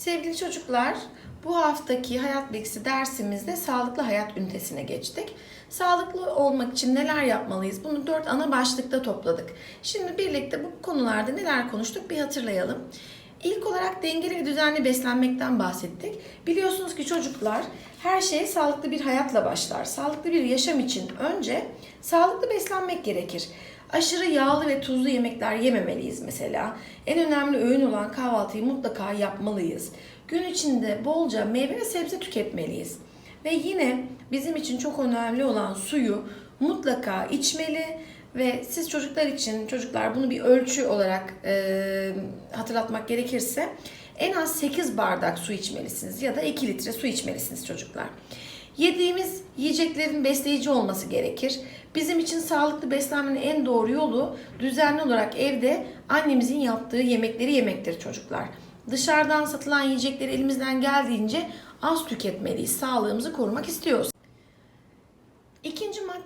Sevgili çocuklar, bu haftaki hayat bilgisi dersimizde sağlıklı hayat ünitesine geçtik. Sağlıklı olmak için neler yapmalıyız? Bunu dört ana başlıkta topladık. Şimdi birlikte bu konularda neler konuştuk bir hatırlayalım. İlk olarak dengeli ve düzenli beslenmekten bahsettik. Biliyorsunuz ki çocuklar her şey sağlıklı bir hayatla başlar. Sağlıklı bir yaşam için önce sağlıklı beslenmek gerekir. Aşırı yağlı ve tuzlu yemekler yememeliyiz mesela. En önemli öğün olan kahvaltıyı mutlaka yapmalıyız. Gün içinde bolca meyve ve sebze tüketmeliyiz. Ve yine bizim için çok önemli olan suyu mutlaka içmeli ve siz çocuklar için, çocuklar bunu bir ölçü olarak e, hatırlatmak gerekirse en az 8 bardak su içmelisiniz ya da 2 litre su içmelisiniz çocuklar. Yediğimiz yiyeceklerin besleyici olması gerekir. Bizim için sağlıklı beslenmenin en doğru yolu düzenli olarak evde annemizin yaptığı yemekleri yemektir çocuklar. Dışarıdan satılan yiyecekleri elimizden geldiğince az tüketmeliyiz. Sağlığımızı korumak istiyoruz.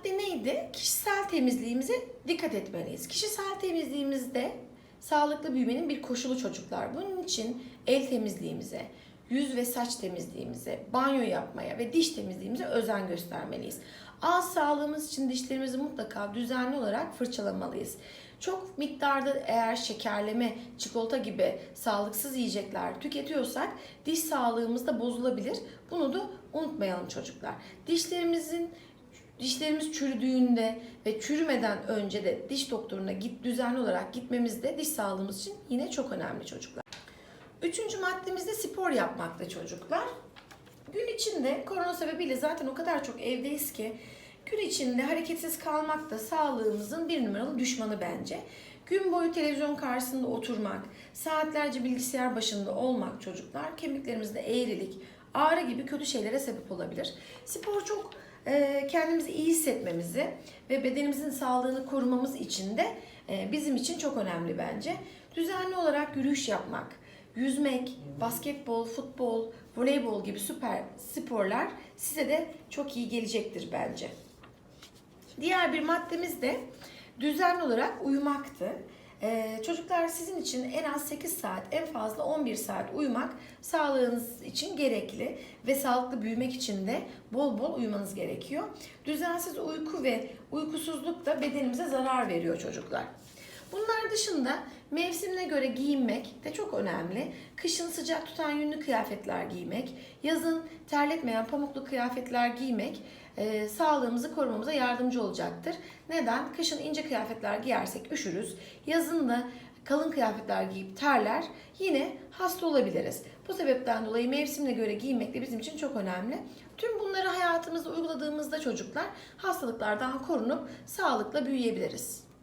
Madde neydi? Kişisel temizliğimize dikkat etmeliyiz. Kişisel temizliğimizde sağlıklı büyümenin bir koşulu çocuklar. Bunun için el temizliğimize, yüz ve saç temizliğimize, banyo yapmaya ve diş temizliğimize özen göstermeliyiz. Ağız sağlığımız için dişlerimizi mutlaka düzenli olarak fırçalamalıyız. Çok miktarda eğer şekerleme, çikolata gibi sağlıksız yiyecekler tüketiyorsak diş sağlığımız da bozulabilir. Bunu da unutmayalım çocuklar. Dişlerimizin Dişlerimiz çürüdüğünde ve çürümeden önce de diş doktoruna git düzenli olarak gitmemiz de diş sağlığımız için yine çok önemli çocuklar. Üçüncü maddemiz de spor yapmakta çocuklar. Gün içinde korona sebebiyle zaten o kadar çok evdeyiz ki gün içinde hareketsiz kalmak da sağlığımızın bir numaralı düşmanı bence. Gün boyu televizyon karşısında oturmak, saatlerce bilgisayar başında olmak çocuklar kemiklerimizde eğrilik, ağrı gibi kötü şeylere sebep olabilir. Spor çok kendimizi iyi hissetmemizi ve bedenimizin sağlığını korumamız için de e, bizim için çok önemli bence. Düzenli olarak yürüyüş yapmak, yüzmek, basketbol, futbol, voleybol gibi süper sporlar size de çok iyi gelecektir bence. Diğer bir maddemiz de düzenli olarak uyumaktı. Ee, çocuklar sizin için en az 8 saat, en fazla 11 saat uyumak sağlığınız için gerekli ve sağlıklı büyümek için de bol bol uyumanız gerekiyor. Düzensiz uyku ve uykusuzluk da bedenimize zarar veriyor çocuklar. Bunlar dışında mevsimine göre giyinmek de çok önemli. Kışın sıcak tutan yünlü kıyafetler giymek, yazın terletmeyen pamuklu kıyafetler giymek e, sağlığımızı korumamıza yardımcı olacaktır. Neden? Kışın ince kıyafetler giyersek üşürüz. Yazın da kalın kıyafetler giyip terler yine hasta olabiliriz. Bu sebepten dolayı mevsimine göre giymek de bizim için çok önemli. Tüm bunları hayatımızda uyguladığımızda çocuklar hastalıklardan korunup sağlıkla büyüyebiliriz.